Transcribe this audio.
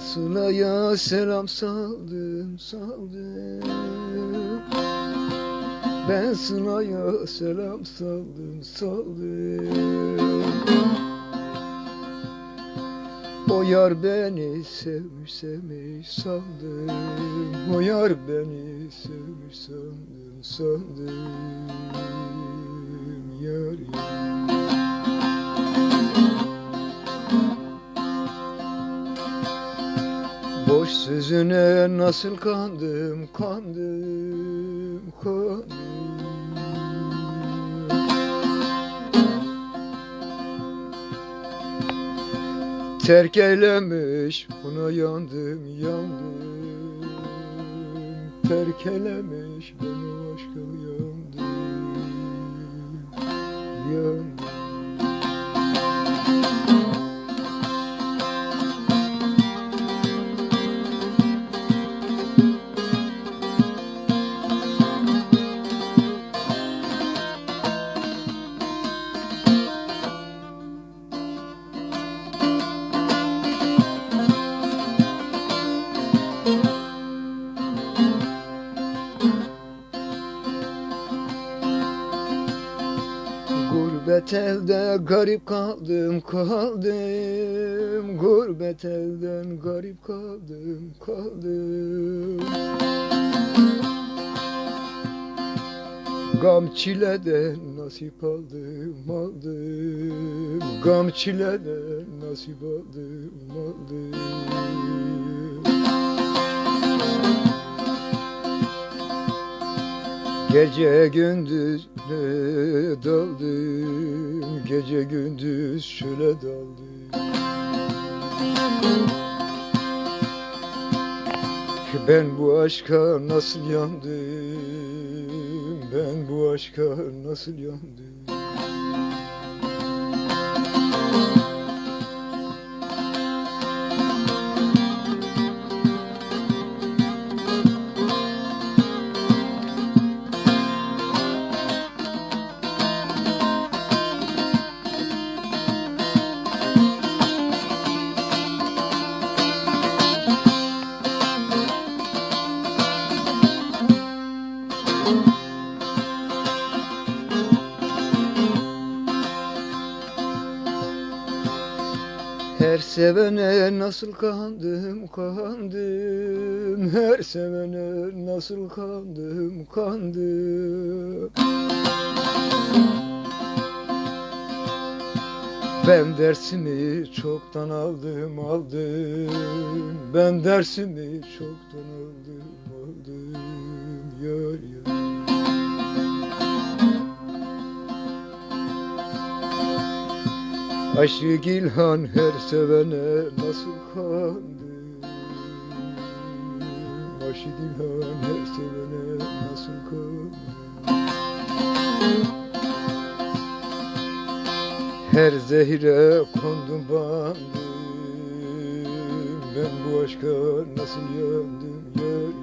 Sıla'ya selam saldım saldım. Ben Sıla'ya selam saldım saldım. O yar beni sevmiş sevmiş sandım O yar beni sevmiş sandım sandım Yar yar Boş sözüne nasıl kandım, kandım, kandım. Terk eylemiş, buna yandım, yandım. Terk eylemiş, beni aşka yandım Yandım Gurbet elde garip kaldım kaldım. Gurbet elden garip kaldım kaldım. Gam çileden nasip aldım aldım. Gam çileden nasip aldım aldım. Gece gündüz ne daldım Gece gündüz şöyle daldım Ben bu aşka nasıl yandım? Ben bu aşka nasıl yandım Her sevene nasıl kandım kandım. Her sevene nasıl kandım kandım. Ben dersimi çoktan aldım aldım. Ben dersimi çoktan aldım aldım. Yar yar Aşık İlhan her sevene nasıl kandı? Aşık İlhan her sevene nasıl kandı? Her zehire kondum bandım. Ben bu aşka nasıl yandım? Yar